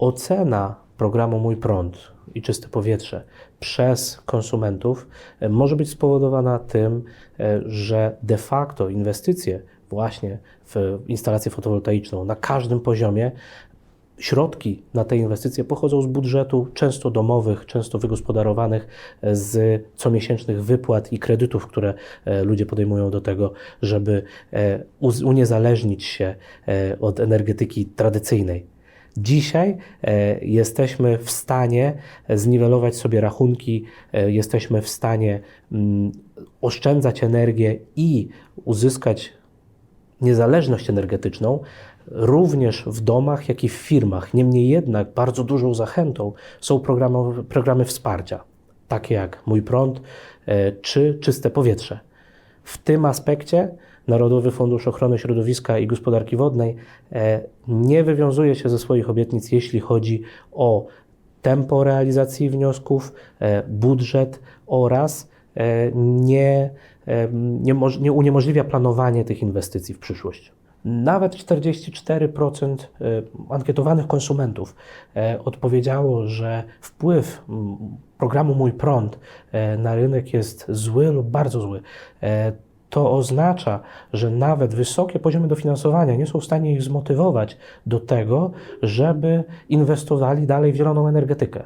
ocena programu Mój Prąd i Czyste Powietrze przez konsumentów e, może być spowodowana tym, e, że de facto inwestycje właśnie w instalację fotowoltaiczną na każdym poziomie Środki na te inwestycje pochodzą z budżetu, często domowych, często wygospodarowanych e, z comiesięcznych wypłat i kredytów, które ludzie podejmują do tego, żeby uniezależnić się od energetyki tradycyjnej. Dzisiaj e, jesteśmy w stanie zniwelować sobie rachunki, e, jesteśmy w stanie mm, oszczędzać energię i uzyskać niezależność energetyczną również w domach, jak i w firmach. Niemniej jednak bardzo dużą zachętą są programy, wsparcia, takie jak Mój Prąd e, czy Czyste Powietrze. W tym aspekcie Narodowy Fundusz Ochrony Środowiska i Gospodarki Wodnej e, nie wywiązuje się ze swoich obietnic, jeśli chodzi o tempo realizacji wniosków, e, budżet oraz e, nie, nie, nie uniemożliwia planowanie tych inwestycji w przyszłość. Nawet 44% e, ankietowanych konsumentów e, odpowiedziało, że wpływ programu Mój Prąd e, na rynek jest zły lub bardzo zły. To oznacza, że nawet wysokie poziomy dofinansowania nie są w stanie ich zmotywować do tego, żeby inwestowali dalej w zieloną energetykę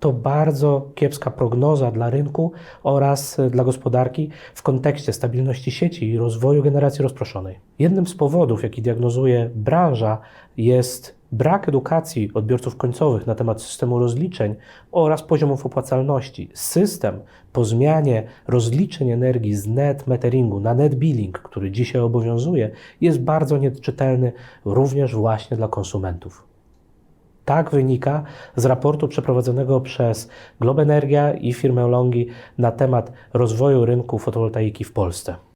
to bardzo kiepska prognoza dla rynku oraz e, dla gospodarki w kontekście stabilności sieci i rozwoju generacji rozproszonej. Jednym z powodów, jaki diagnozuje branża, jest brak edukacji odbiorców końcowych na temat systemu rozliczeń oraz poziomów opłacalności. System po zmianie rozliczeń energii z net meteringu na net billing, który dzisiaj obowiązuje, jest bardzo nieczytelny również właśnie dla konsumentów. Tak wynika z raportu przeprowadzonego przez Globenergia i firmę Longi na temat rozwoju rynku fotowoltaiki w Polsce.